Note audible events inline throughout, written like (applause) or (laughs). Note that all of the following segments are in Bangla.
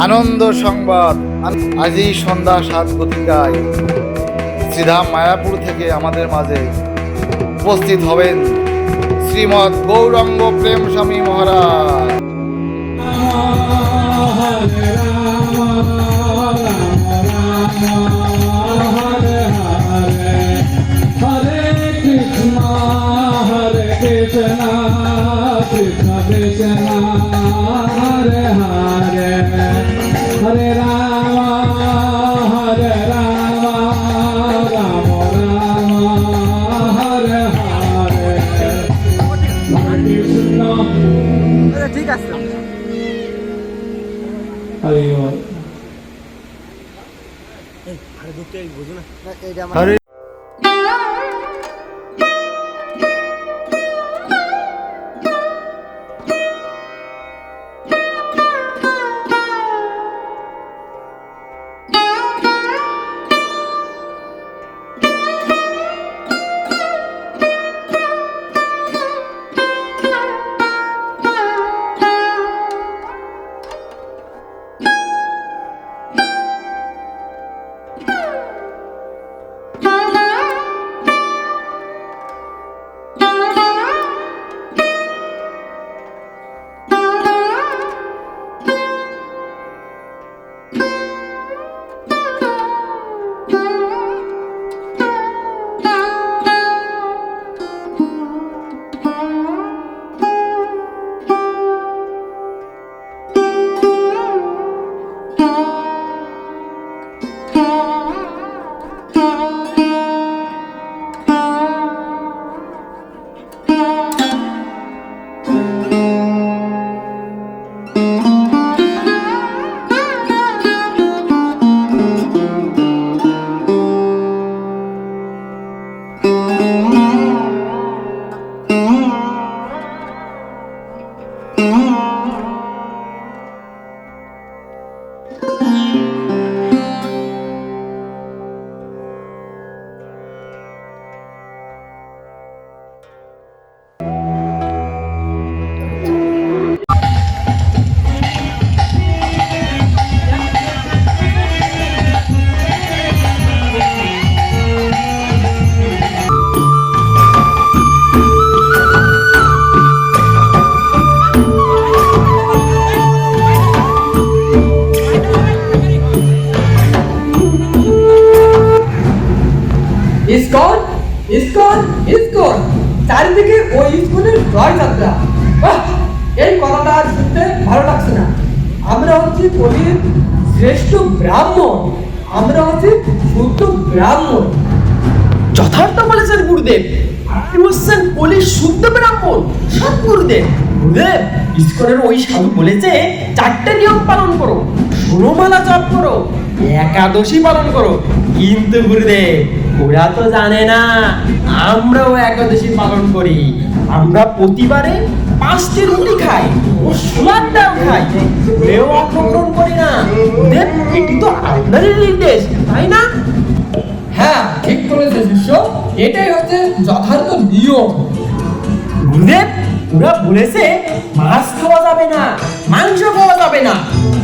আনন্দ সংবাদ আজই সন্ধ্যা সাত গতিকায় শ্রীধাম মায়াপুর থেকে আমাদের মাঝে উপস্থিত হবেন শ্রীমৎ গৌরঙ্গ প্রেম স্বামী মহারাজ Hare এইটা আমার চারিদিকে ওই জয়যাত্রা বাহ, এই কথাটা আর শুনতে ভালো লাগছে না। আমরা হচ্ছি কলির শ্রেষ্ঠ ব্রাহ্মণ। আমরা হচ্ছি শুদ্ধ ব্রাহ্মণ। যথার্থ বলেছেন গুরুদেব। আপনি হচ্ছেন কলির শুদ্ধ ব্রাহ্মণ। সৎ গুরুদেব। গুরুদেব ইস্কনের ওই সাধু বলেছে চারটে নিয়ম পালন করো। ষোলমালা জপ করো। একাদশী পালন করো। কিন্তু গুরুদেব ওরা তো জানে না আমরাও একাদশী পালন করি। আমরা প্রতিবারে পাঁচটি রুটি খাই ও সোলার ডাল খাই। এও অগ্রহণ করি না। এটি তো আপনারই নির্দেশ তাই না? হ্যাঁ ঠিক বলেছে শিষ্য। এটাই হচ্ছে যথার্থ নিয়ম। গুরুদেব ওরা বলেছে মাছ খাওয়া যাবে না মাংস খাওয়া যাবে না।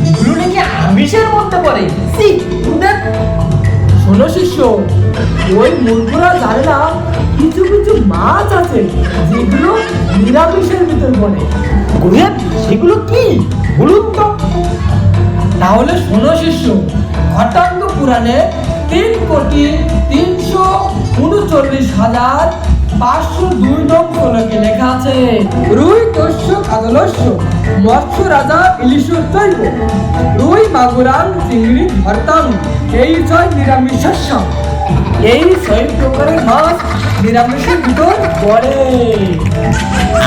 এগুলো নাকি আমিষের মধ্যে পড়ে। সি গুরুদেব শোনো শিষ্য, ওই মূর্খরা জানে না কিছু কিছু মাছ আছে যেগুলো নিরামিষের ভিতর পড়ে। গুরুদেব, সেগুলো কি? বলুন তো। তাহলে শোনো শিষ্য, ঘটাঙ্গ পুরাণে তিন কোটি তিনশো উনচল্লিশ হাজার পাঁচশো দুই নং শ্লোকে লেখা আছে? রুই তস্য কাদলস্য মৎস্য রাজা ইলিশ তৈব রুই মাগুরান চিংড়ি ভর্তাম এই ছয় নিরামিষ এই ছয় প্রকারের মাছ নিরামিষের ভিতর পড়ে।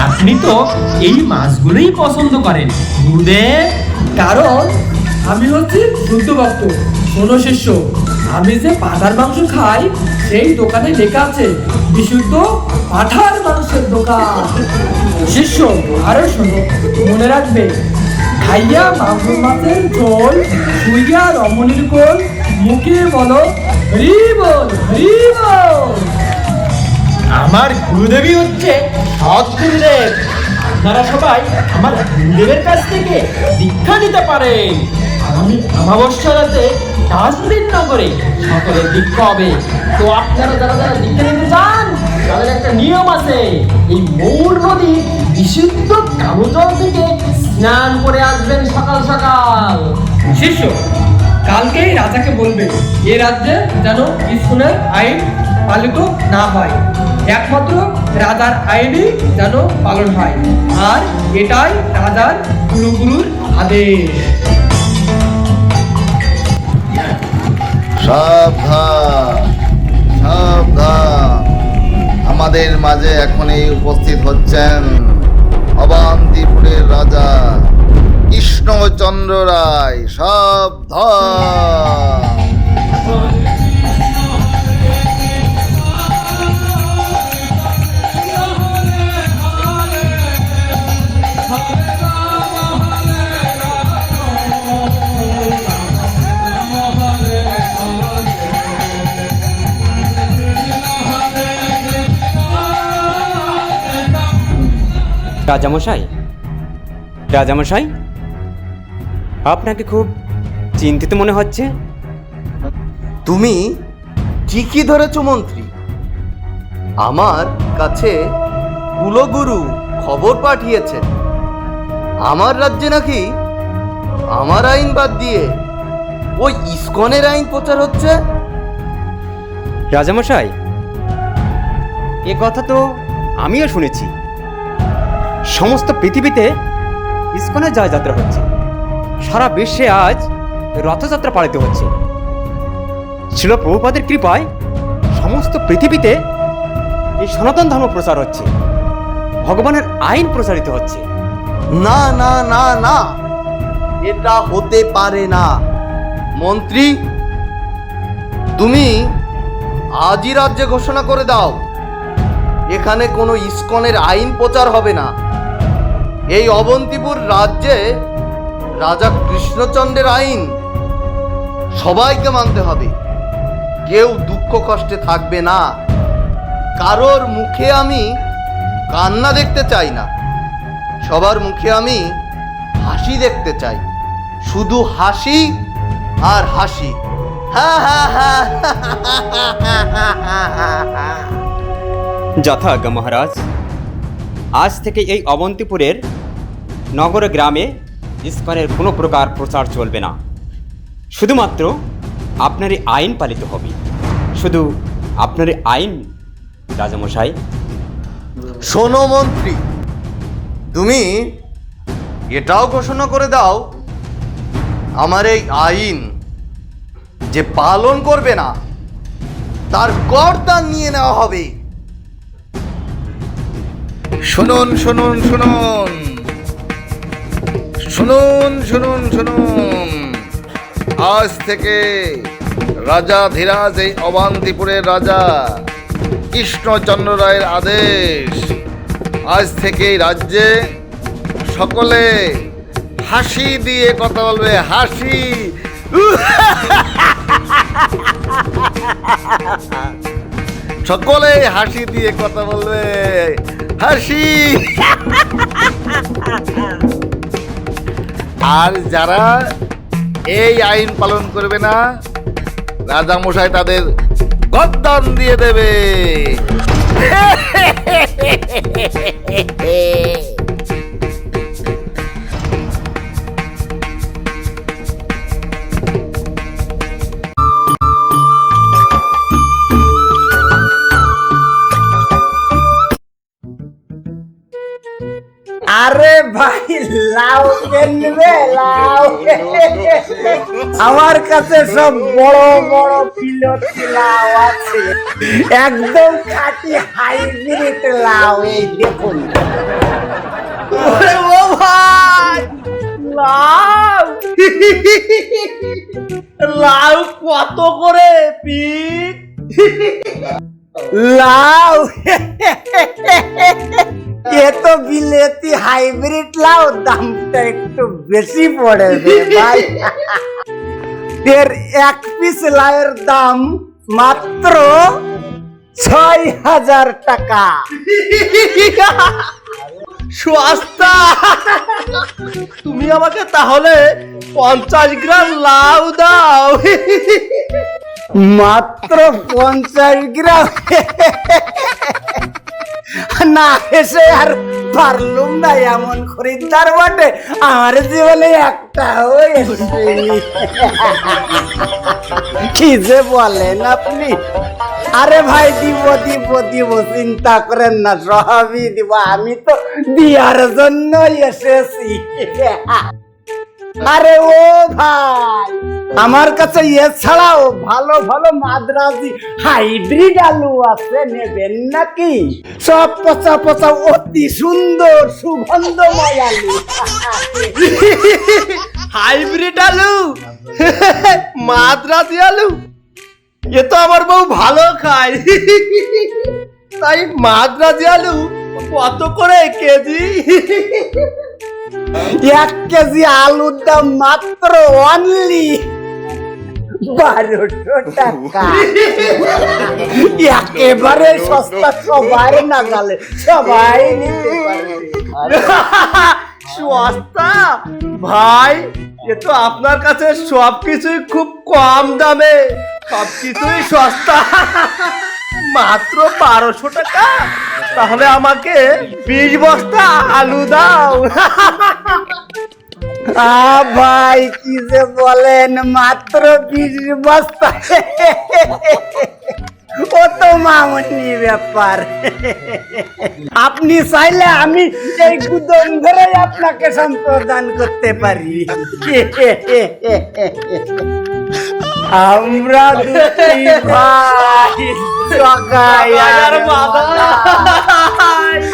আপনি তো এই মাছগুলোই পছন্দ করেন গুরুদেব। কারণ আমি হচ্ছি শুদ্ধ ভক্ত শোনো শিষ্য আমি যে পাতার মাংস খাই সেই দোকানে লেখা আছে, বিশুদ্ধ পাঠার মানুষের দোকান। শিষ্য, আরও শোনো, মনে রাখবে, খাইয়া মাগুর মাছের ঝোল, শুইয়া রমণীর কোল, মুখে বলো হরি বল হরি আমার গুরুদেবী হচ্ছে সৎ আপনারা সবাই আমার গুরুদেবের কাছ থেকে দীক্ষা নিতে পারেন। আগামী অমাবস্যা রাতে ডাস্টবিন নগরে সকলে দীক্ষা হবে তো আপনারা যারা যারা দীক্ষা নিতে চান, তাদের একটা নিয়ম আছে। এই মৌর নদী বিশুদ্ধ কামজল থেকে স্নান করে আসবেন সকাল সকাল। শিষ্য, কালকেই রাজাকে বলবে, এ রাজ্যে যেন ইসলামের আইন পালিত না হয়। একমাত্র রাজার আইনই যেন পালন হয়। আর এটাই রাজার গুরুগুরুর আদেশ। আমাদের মাঝে এখন এই উপস্থিত হচ্ছেন অবান্তিপুরের রাজা কৃষ্ণচন্দ্র রায়। সাবধান। রাজামশাই? রাজামশাই? আপনাকে খুব চিন্তিত মনে হচ্ছে? তুমি ঠিকই ধরেছ মন্ত্রী। আমার কাছে কুলগুরু খবর পাঠিয়েছেন। আমার রাজ্যে নাকি আমার আইন বাদ দিয়ে ওই ইস্কনের আইন প্রচার হচ্ছে? রাজামশাই এ কথা তো আমিও শুনেছি। সমস্ত পৃথিবীতে ইস্কনের জয়যাত্রা হচ্ছে। সারা বিশ্বে আজ রথযাত্রা পালিত হচ্ছে। ছিল প্রভুপাদের কৃপায় সমস্ত পৃথিবীতে এই সনাতন ধর্ম প্রচার হচ্ছে। ভগবানের আইন প্রচারিত হচ্ছে। না না না না। এটা হতে পারে না। মন্ত্রী, তুমি আজই রাজ্যে ঘোষণা করে দাও। এখানে কোনো ইস্কনের আইন প্রচার হবে না। এই অবন্তিপুর রাজ্যে রাজা কৃষ্ণচন্দ্রের আইন সবাইকে মানতে হবে। কেউ দুঃখ কষ্টে থাকবে না। কারোর মুখে আমি কান্না দেখতে চাই না। সবার মুখে আমি হাসি দেখতে চাই। শুধু হাসি আর হাসি। হা যথাজ্ঞা মহারাজ, আজ থেকে এই অবন্তিপুরের নগর গ্রামে ইস্কনের কোনো প্রকার প্রচার চলবে না। শুধুমাত্র আপনার এই আইন পালিত হবে। শুধু আপনার এই আইন, রাজামশাই। শোনো মন্ত্রী, তুমি এটাও ঘোষণা করে দাও, আমার এই আইন যে পালন করবে না, তার গরদান নিয়ে নেওয়া হবে। শুনুন শুনুন শুনুন। শুনুন শুনুন শুনুন। আজ থেকে রাজা ধীরাজ এই অবান্তিপুরের রাজা কৃষ্ণচন্দ্র রায়ের আদেশ। আজ থেকে রাজ্যে সকলে হাসি দিয়ে কথা বলবে, হাসি। সকলে হাসি দিয়ে কথা বলবে, হাসি। আর যারা এই আইন পালন করবে না রাজা মশাই তাদের গদ্দান দিয়ে দেবে। (laughs) আরে ভাই লাউ কিনবে লাউ। আমার কাছে সব বড় বড় পিলটি লাউ আছে। একদম খাঁটি হাইব্রিড লাউ এই দেখুন। ও ভাই লাউ। লাউ কত করে পিট? লাউ। এ তো বিলেতি হাইব্রিড লাউ দামটা একটু বেশি পড়ে ভাই। এর এক পিস লাউয়ের দাম মাত্র ছয় হাজার টাকা। সস্তা তুমি আমাকে তাহলে পঞ্চাশ গ্রাম লাউ দাও। মাত্র পঞ্চাশ গ্রাম। না এসে আর পারলুম না এমন খরিদ্দার বটে, আমার জীবনে একটা হয়েছে কি যে বলেন আপনি? আরে ভাই, দিব দিব দিব, চিন্তা করেন না, সবই দিব, আমি তো দিয়ার জন্য এসেছি। আরে ও ভাই, আমার কাছে এছাড়াও ভালো ভালো মাদ্রাজি হাইব্রিড আলু আছে, নেবেন নাকি? সব পচা পচা, অতি সুন্দর, সুগন্ধময় আলু। (laughs) হাইব্রিড আলু? (laughs) মাদ্রাজি আলু? এ তো আমার বউ ভালো খায়। (laughs) তাই মাদ্রাজি আলু কত করে কেজি? এক কেজি আলুর দাম মাত্র অনলি বারোশো টাকা। একেবারে সস্তা সবাই না গেলে সবাই নিতে সস্তা? ভাই, এ তো আপনার কাছে সবকিছুই খুব কম দামে, সবকিছুই সস্তা। মাত্র বারোশো টাকা? তাহলে আমাকে বিশ বস্তা আলু দাও। ভাই, কি যে বলেন, মাত্র বিশ বস্তা। ও তো মামনি ব্যাপার। আপনি চাইলে আমি এই গুদন ধরে আপনাকে সম্প্রদান করতে পারি। আমরা দুটি ভাই আর বাবা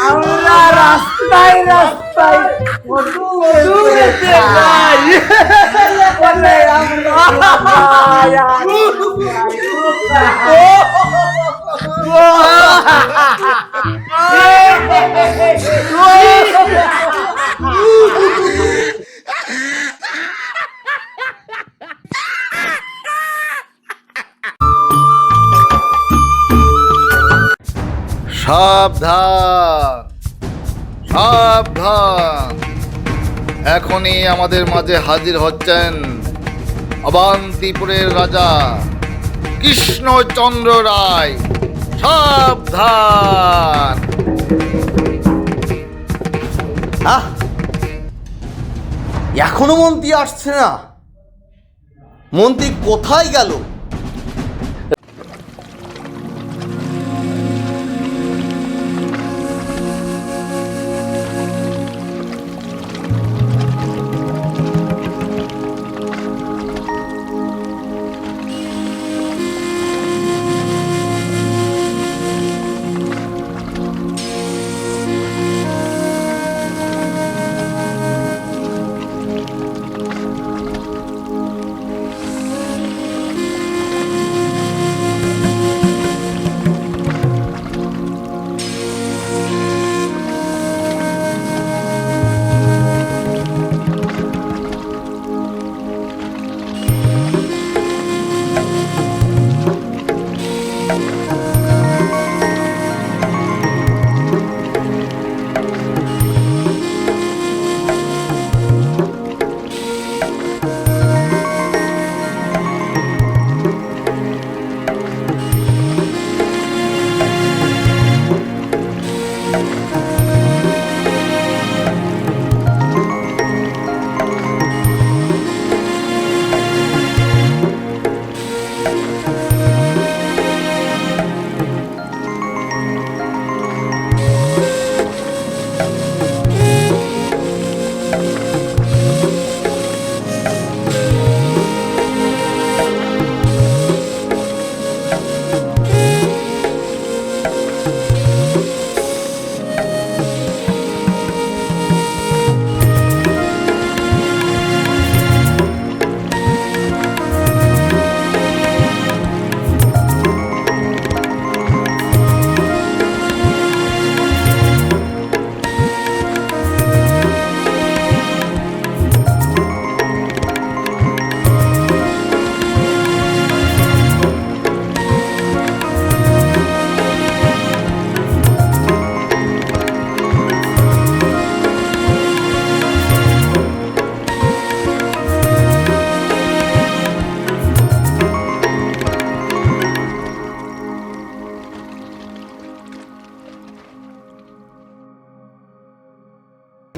আমরা রাস্তায় রাস্তায় সাবধান সাবধান। এখনই আমাদের মাঝে হাজির হচ্ছেন অবান্তিপুরের রাজা কৃষ্ণচন্দ্র রায়। সাবধান। আহ! এখনও মন্ত্রী আসছে না। মন্ত্রী কোথায় গেল?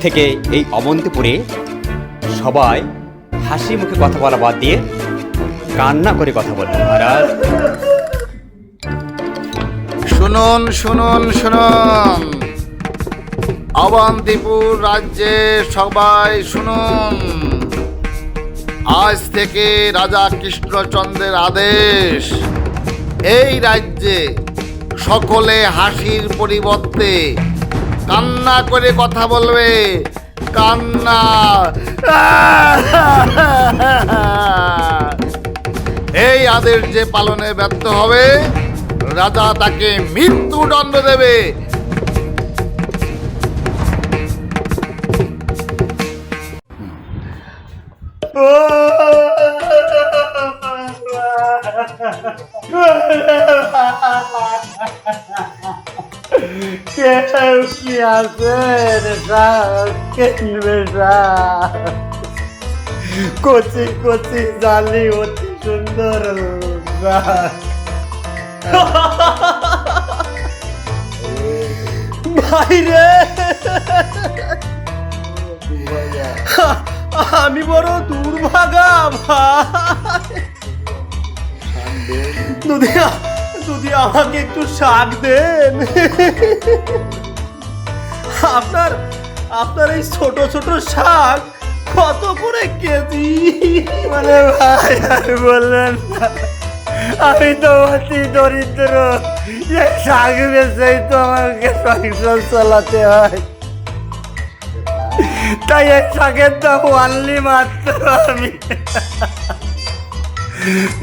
থেকে এই অবন্তিপুরে সবাই হাসি মুখে কথা বলা বাদ দিয়ে কান্না করে কথা বলবে। মহারাজ। শুনুন শুনুন শুনুন। অবন্তিপুর রাজ্যে সবাই শুনুন। আজ থেকে রাজা কৃষ্ণচন্দ্রের আদেশ। এই রাজ্যে সকলে হাসির পরিবর্তে কান্না করে কথা বলবে। কান্না। এই আদেশ যে পালনে ব্যর্থ হবে, রাজা তাকে মৃত্যুদণ্ড দেবে। কি আছে কিনবে কচি কচি জালি অতি সুন্দর ভাইরে আমি বড় দুর্ভাগা ভাই যদি যদি আমাকে একটু শাক দেন। আপনার আপনার এই ছোট ছোট শাক কত করে কেজি? মানে ভাই, আর বললেন আমি তো অতি দরিদ্র। শাক বেচেই তো আমাকে সংসার চালাতে হয়। তাই এই শাকের দাম আনলি মাত্র আমি।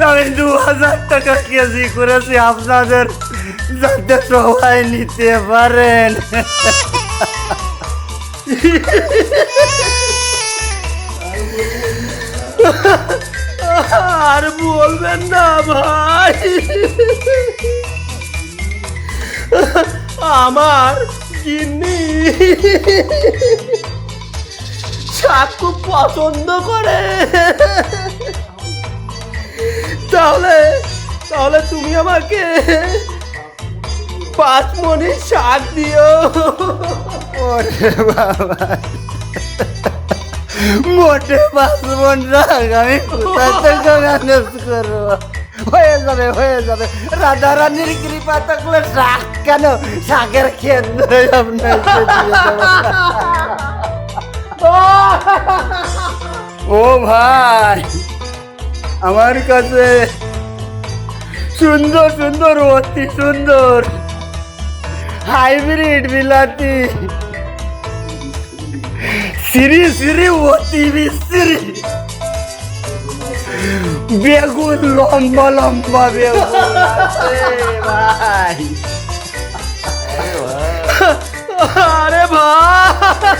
আমি দু হাজার টাকা কেজি করেছি, আপনাদের যাতে সবাই নিতে পারেন। আর বলবেন না ভাই। আমার গিন্নি শাক খুব পছন্দ করে। তাহলে তাহলে তুমি আমাকে পাঁচ মনি শাক দিও। ওরে বাবা। মোটে পাঁচ মন রাখ আমি কোথা থেকে ম্যানেজ করব? হয়ে যাবে হয়ে যাবে। রাধা রানীর কৃপা থাকলে শাক কেন? শাকের দিয়ে দেবো। (laughs) ও ভাই আমার কাছে সুন্দর সুন্দর অতি সুন্দর হাইব্রিড বিলাতি। সিরি সিরি অতি বিস্তিরি বেগুন লম্বা লম্বা বেগুন। ভাই আরে ভাই।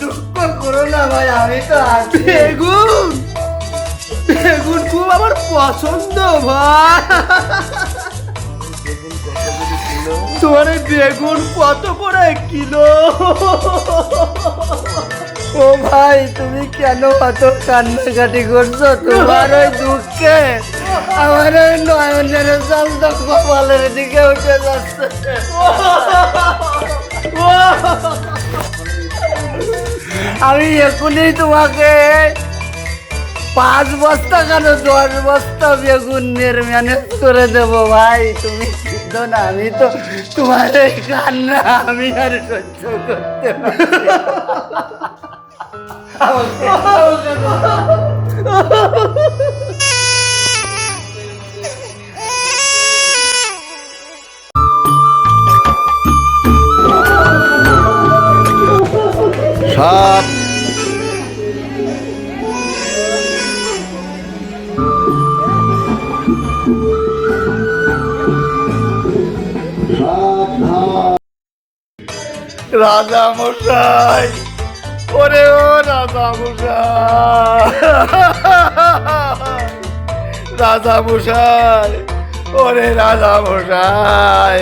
দুঃখ করো না ভাই আমি তো বেগুন? বেগুন খুব আমার পছন্দ, ভাই। তোমার বেগুন কত করে কিলো? ও ভাই, তুমি কেন অত কান্নাকাটি করছ? তোমার ওই দুঃখে আমার ওই নয়নের জল তো কপালের দিকে উঠে যাচ্ছে। আমি এখনই তোমাকে পাঁচ বস্তা কেন? দশ বস্তা বেগুনের ম্যানেজ করে দেব ভাই। তুমি কিন্তু না, আমি তো তোমার এই কান্না আমি আর সহ্য করতে পারছি রাজা মশাই। ওরে ও রাজা মশাই। রাজা মশাই, ওরে রাজা মশাই।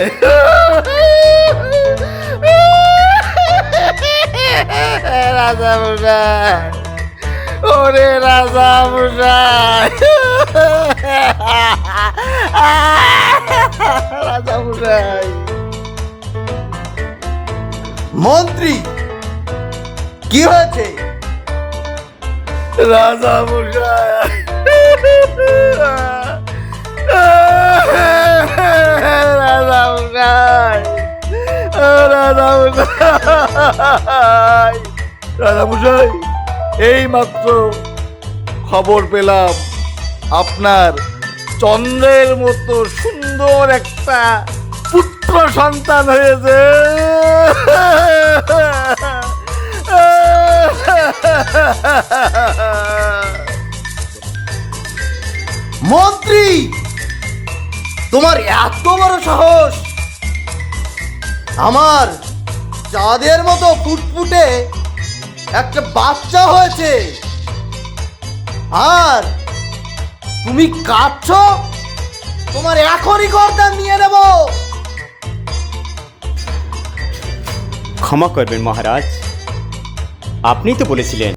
রাজা মশাই, ওরে রাজা মশাই। রাজা মশাই। মন্ত্রী, কি হয়েছে? রাজা মশাই। এই মাত্র খবর পেলাম আপনার চন্দ্রের মতো সুন্দর একটা পুত্র সন্তান হয়েছে। মন্ত্রী, তোমার এত বড় সাহস। আমার চাঁদের মতো ফুটফুটে একটা বাচ্চা হয়েছে। আর তুমি কাঁদছ? তোমার এখনই গর্দান নিয়ে নেব। ক্ষমা করবেন মহারাজ। আপনি তো বলেছিলেন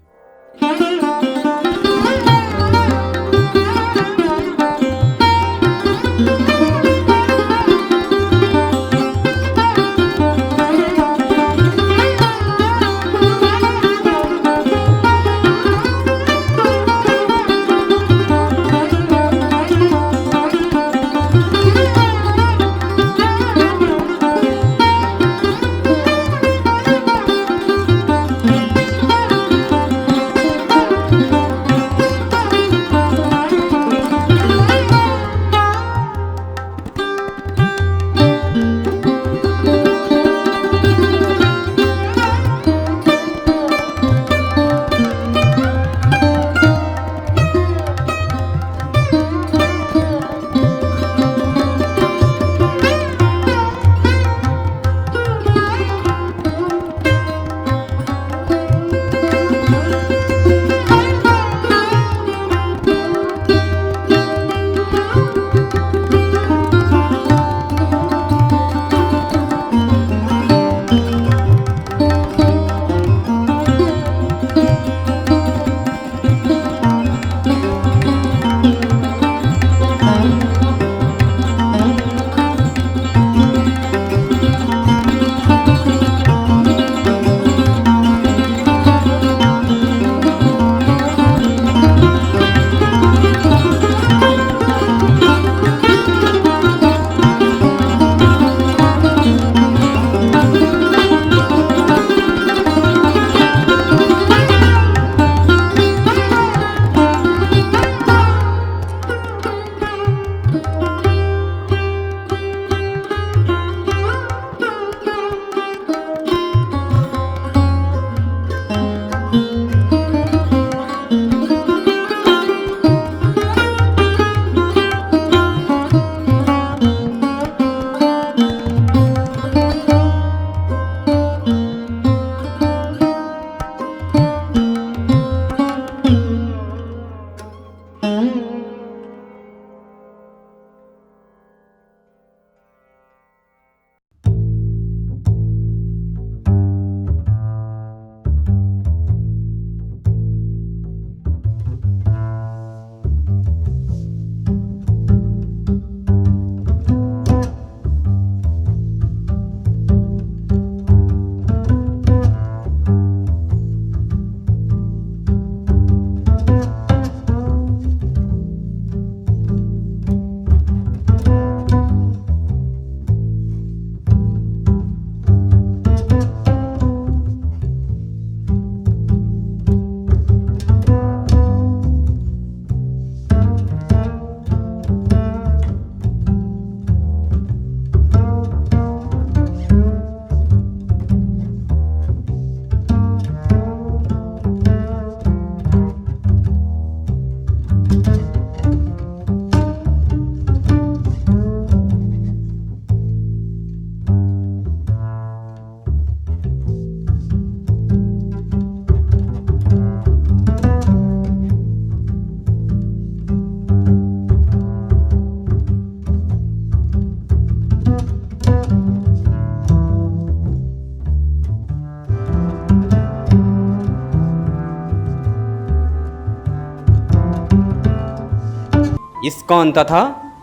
ইস্কন তথা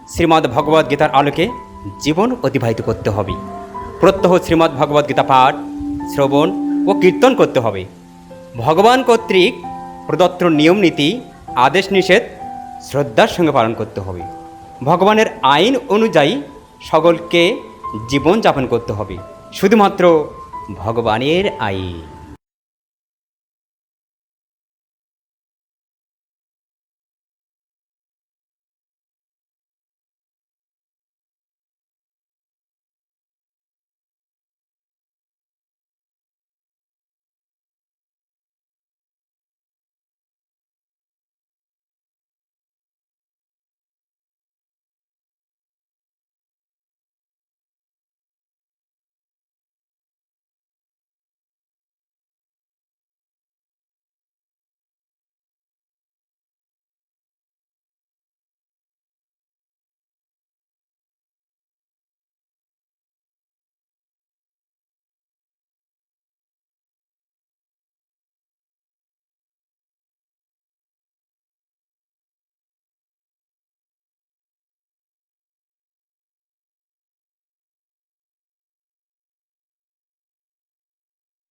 শ্রীমদ্ ভগবদ গীতার আলোকে জীবন অতিবাহিত করতে হবে। প্রত্যহ শ্রীমদ্ ভগবদ গীতা পাঠ, শ্রবণ ও কীর্তন করতে হবে। ভগবান কর্তৃক প্রদত্ত নিয়ম নীতি, আদেশ নিষেধ, শ্রদ্ধার সঙ্গে পালন করতে হবে। ভগবানের আইন অনুযায়ী সকলকে জীবনযাপন করতে হবে। শুধুমাত্র ভগবানের আইন।